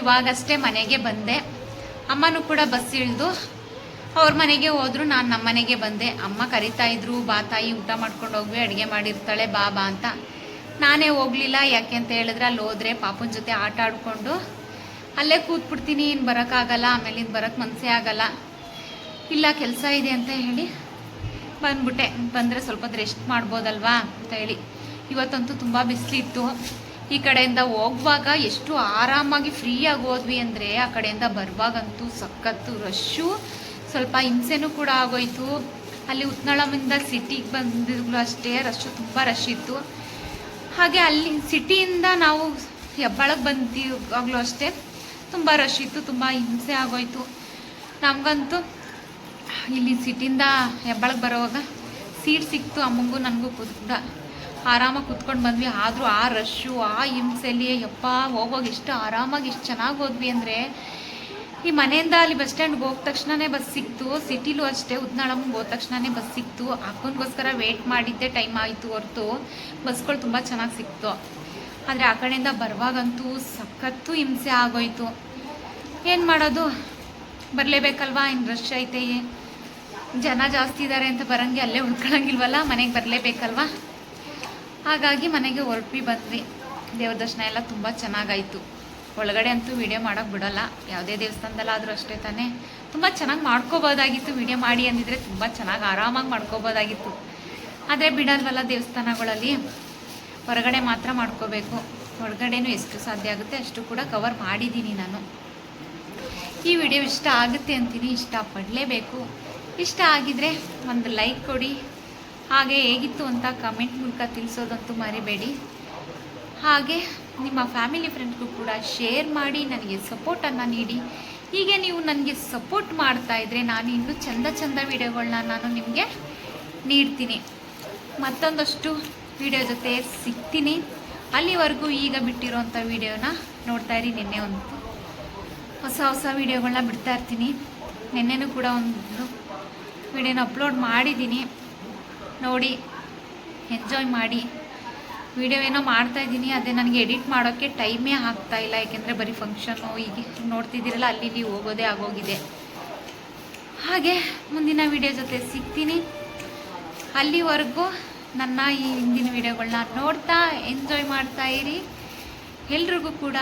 ಇವಾಗಷ್ಟೇ ಮನೆಗೆ ಬಂದೆ. ಅಮ್ಮನೂ ಕೂಡ ಬಸ್ ಇಳಿದು ಅವ್ರ ಮನೆಗೆ ಹೋದ್ರು, ನಾನು ನಮ್ಮ ಮನೆಗೆ ಬಂದೆ. ಅಮ್ಮ ಕರಿತಾ ಇದ್ರು, ಬಾ ತಾಯಿ, ಊಟ ಮಾಡ್ಕೊಂಡು ಹೋಗ್ವಿ, ಅಡುಗೆ ಮಾಡಿರ್ತಾಳೆ, ಬಾ ಬಾ ಅಂತ. ನಾನೇ ಹೋಗ್ಲಿಲ್ಲ, ಯಾಕೆ ಅಂತ ಹೇಳಿದ್ರೆ ಅಲ್ಲಿ ಹೋದ್ರೆ ಪಾಪನ ಜೊತೆ ಆಟ ಆಡಿಕೊಂಡು ಅಲ್ಲೇ ಕೂತ್ಬಿಡ್ತೀನಿ ಇನ್ನು ಬರೋಕ್ಕಾಗಲ್ಲ ಇನ್ನು ಬರೋಕ್ಕೆ ಮನಸ್ಸೇ ಆಗಲ್ಲ. ಇಲ್ಲ, ಕೆಲಸ ಇದೆ ಅಂತ ಹೇಳಿ ಬಂದ್ಬಿಟ್ಟೆ. ಬಂದರೆ ಸ್ವಲ್ಪ ರೆಸ್ಟ್ ಮಾಡ್ಬೋದಲ್ವಾ ಅಂತ ಹೇಳಿ. ಇವತ್ತಂತೂ ತುಂಬ ಬಿಸಿಲಿತ್ತು. ಈ ಕಡೆಯಿಂದ ಹೋಗುವಾಗ ಎಷ್ಟು ಆರಾಮಾಗಿ ಫ್ರೀಯಾಗಿ ಹೋದ್ವಿ ಅಂದರೆ ಆ ಕಡೆಯಿಂದ ಬರುವಾಗಂತೂ ಸಖತ್ತು ರಶ್ಶು ಸ್ವಲ್ಪ ಹಿಂಸೆನೂ ಕೂಡ ಆಗೋಯ್ತು. ಅಲ್ಲಿ ಉತ್ನಳಮಿಂದ ಸಿಟಿಗೆ ಬಂದಿದ್ರು ಅಷ್ಟೇ ರಶ್ಶು ತುಂಬ ರಶ್ ಇತ್ತು. ಹಾಗೆ ಅಲ್ಲಿ ಸಿಟಿಯಿಂದ ನಾವು ಹೆಬ್ಬಾಳಕ್ಕೆ ಬಂದಿವಾಗಲೂ ಅಷ್ಟೇ, ತುಂಬ ರಶ್ ಇತ್ತು, ತುಂಬ ಹಿಂಸೆ ಆಗೋಯ್ತು. ನಮಗಂತೂ ಇಲ್ಲಿ ಸಿಟಿಯಿಂದ ಹೆಬ್ಬಾಳಕ್ಕೆ ಬರೋವಾಗ ಸೀಟ್ ಸಿಕ್ತು ಅಮ್ಮಂಗೂ ನನಗೂ ಕೂಡ. ಆರಾಮಾಗಿ ಕುತ್ಕೊಂಡು ಬಂದ್ವಿ. ಆದರೂ ಆ ರಶ್ಶು ಆ ಹಿಂಸೆಯಲ್ಲಿ ಯಪ್ಪ ಹೋಗೋಗಿ ಎಷ್ಟು ಆರಾಮಾಗಿ ಎಷ್ಟು ಚೆನ್ನಾಗಿ ಹೋದ್ವಿ ಅಂದರೆ ಈ ಮನೆಯಿಂದ ಅಲ್ಲಿ ಬಸ್ ಸ್ಟ್ಯಾಂಡ್ಗೆ ಹೋದ ತಕ್ಷಣವೇ ಬಸ್ ಸಿಕ್ತು. ಸಿಟಿಲೂ ಅಷ್ಟೇ ಉದ್ನಾಳಮ್ಗೆ ಹೋದ ತಕ್ಷಣವೇ ಬಸ್ ಸಿಕ್ತು. ಅಕ್ಕನಿಗೋಸ್ಕರ ವೇಟ್ ಮಾಡಿದ್ದೆ ಟೈಮ್ ಆಯಿತು ಹೊರತು. ಬಸ್ಗಳು ತುಂಬ ಚೆನ್ನಾಗಿ ಸಿಕ್ತು. ಆದರೆ ಆ ಕಡೆಯಿಂದ ಬರುವಾಗಂತೂ ಸಖತ್ತು ಹಿಂಸೆ ಆಗೋಯ್ತು. ಏನು ಮಾಡೋದು? ಬರಲೇಬೇಕಲ್ವಾ? ಇನ್ನು ರಶ್ ಐತೆ? ಜನ ಜಾಸ್ತಿ ಇದ್ದಾರೆ ಅಂತ ಬರೋಂಗೆ ಅಲ್ಲೇ ಉಳ್ಕೊಳಂಗಿಲ್ವಲ್ಲ? ಮನೆಗೆ ಬರಲೇಬೇಕಲ್ವಾ? ಹಾಗಾಗಿ ಮನೆಗೆ ಹೊರಟಿ ಬಂದ್ವಿ. ದೇವ್ರ ದರ್ಶನ ಎಲ್ಲ ತುಂಬ ಚೆನ್ನಾಗಾಯಿತು. ಒಳಗಡೆ ಅಂತೂ ವಿಡಿಯೋ ಮಾಡೋಕ್ಕೆ ಬಿಡೋಲ್ಲ. ಯಾವುದೇ ದೇವಸ್ಥಾನದಲ್ಲಾದರೂ ಅಷ್ಟೇ ತಾನೇ. ತುಂಬ ಚೆನ್ನಾಗಿ ಮಾಡ್ಕೋಬೋದಾಗಿತ್ತು. ವಿಡಿಯೋ ಮಾಡಿ ಅಂದಿದ್ರೆ ತುಂಬ ಚೆನ್ನಾಗಿ ಆರಾಮಾಗಿ ಮಾಡ್ಕೋಬೋದಾಗಿತ್ತು. ಆದರೆ ಬಿಡಲ್ವಲ್ಲ ದೇವಸ್ಥಾನಗಳಲ್ಲಿ? ಹೊರಗಡೆ ಮಾತ್ರ ಮಾಡ್ಕೋಬೇಕು. ಒಳಗಡೆನೂ ಎಷ್ಟು ಸಾಧ್ಯ ಆಗುತ್ತೆ ಅಷ್ಟು ಕೂಡ ಕವರ್ ಮಾಡಿದ್ದೀನಿ ನಾನು. ಈ ವಿಡಿಯೋ ಇಷ್ಟ ಆಗುತ್ತೆ ಅಂತೀನಿ. ಇಷ್ಟಪಡಲೇಬೇಕು. ಇಷ್ಟ ಆಗಿದ್ರೆ ಒಂದು ಲೈಕ್ ಕೊಡಿ. ಹಾಗೆ ಹೇಗಿತ್ತು ಅಂತ ಕಮೆಂಟ್ ಮೂಲಕ ತಿಳಿಸೋದಂತೂ ಮರಿಬೇಡಿ. ಹಾಗೆ ನಿಮ್ಮ ಫ್ಯಾಮಿಲಿ ಫ್ರೆಂಡ್ಸ್ಗೂ ಕೂಡ ಶೇರ್ ಮಾಡಿ, ನನಗೆ ಸಪೋರ್ಟನ್ನು ನೀಡಿ. ಹೀಗೆ ನೀವು ನನಗೆ ಸಪೋರ್ಟ್ ಮಾಡ್ತಾ ಇದ್ದರೆ ನಾನು ಇನ್ನೂ ಚಂದ ಚಂದ ವಿಡಿಯೋಗಳನ್ನ ನಾನು ನಿಮಗೆ ನೀಡ್ತೀನಿ. ಮತ್ತೊಂದಷ್ಟು ವಿಡಿಯೋ ಜೊತೆ ಸಿಗ್ತೀನಿ. ಅಲ್ಲಿವರೆಗೂ ಈಗ ಬಿಟ್ಟಿರೋಂಥ ವಿಡಿಯೋನ ನೋಡ್ತಾ ಇರಿ ನಿನ್ನೆ ಒಂದು ಹೊಸ ಹೊಸ ವಿಡಿಯೋಗಳನ್ನ ಬಿಡ್ತಾ ಇರ್ತೀನಿ. ನಿನ್ನೆನೂ ಕೂಡ ಒಂದು ವಿಡಿಯೋನ ಅಪ್ಲೋಡ್ ಮಾಡಿದ್ದೀನಿ. ನೋಡಿ ಎಂಜಾಯ್ ಮಾಡಿ. ವಿಡಿಯೋ ಏನೋ ಮಾಡ್ತಾ ಇದ್ದೀನಿ, ಅದೇ ನನಗೆ ಎಡಿಟ್ ಮಾಡೋಕ್ಕೆ ಟೈಮೇ ಆಗ್ತಾ ಇಲ್ಲ, ಯಾಕೆಂದರೆ ಬರೀ ಫಂಕ್ಷನ್ನು ಈಗ ನೋಡ್ತಿದ್ದೀರಲ್ಲ, ಅಲ್ಲಿ ಇಲ್ಲಿ ಹೋಗೋದೇ ಆಗೋಗಿದೆ. ಹಾಗೆ ಮುಂದಿನ ವಿಡಿಯೋ ಜೊತೆ ಸಿಗ್ತೀನಿ. ಅಲ್ಲಿವರೆಗೂ ನನ್ನ ಈ ಹಿಂದಿನ ವಿಡಿಯೋಗಳನ್ನ ನೋಡ್ತಾ ಎಂಜಾಯ್ ಮಾಡ್ತಾ ಇರಿ. ಎಲ್ರಿಗೂ ಕೂಡ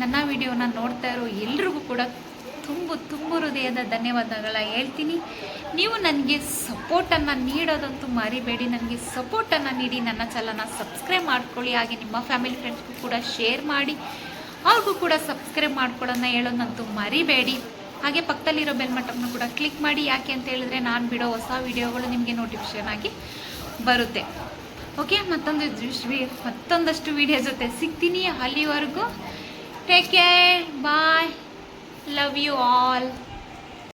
ನನ್ನ ವಿಡಿಯೋನ ನೋಡ್ತಾ ಇರೋ ಎಲ್ರಿಗೂ ಕೂಡ ತುಂಬು ತುಂಬು ಹೃದಯದ ಧನ್ಯವಾದಗಳ ಹೇಳ್ತೀನಿ. ನೀವು ನನಗೆ ಸಪೋರ್ಟನ್ನು ನೀಡೋದಂತೂ ಮರಿಬೇಡಿ. ನನಗೆ ಸಪೋರ್ಟನ್ನು ನೀಡಿ ನನ್ನ ಚಾನಲ್ನ ಸಬ್ಸ್ಕ್ರೈಬ್ ಮಾಡ್ಕೊಳ್ಳಿ. ಹಾಗೆ ನಿಮ್ಮ ಫ್ಯಾಮಿಲಿ ಫ್ರೆಂಡ್ಸ್ಗೂ ಕೂಡ ಶೇರ್ ಮಾಡಿ. ಅವ್ರಿಗೂ ಕೂಡ ಸಬ್ಸ್ಕ್ರೈಬ್ ಮಾಡ್ಕೊಳ್ಳೋದನ್ನ ಹೇಳೋದಂತೂ ಮರಿಬೇಡಿ. ಹಾಗೆ ಪಕ್ಕದಲ್ಲಿರೋ ಬೆಲ್ ಮಟ್ಟವನ್ನು ಕೂಡ ಕ್ಲಿಕ್ ಮಾಡಿ. ಯಾಕೆ ಅಂತ ಹೇಳಿದ್ರೆ ನಾನು ಬಿಡೋ ಹೊಸ ವಿಡಿಯೋಗಳು ನಿಮಗೆ ನೋಟಿಫಿಕೇಷನ್ ಆಗಿ ಬರುತ್ತೆ. ಓಕೆ ಮತ್ತೊಂದು ಮತ್ತೊಂದಷ್ಟು ವಿಡಿಯೋ ಜೊತೆ ಸಿಗ್ತೀನಿ ಅಲ್ಲಿವರೆಗೂ. Take care bye love you all.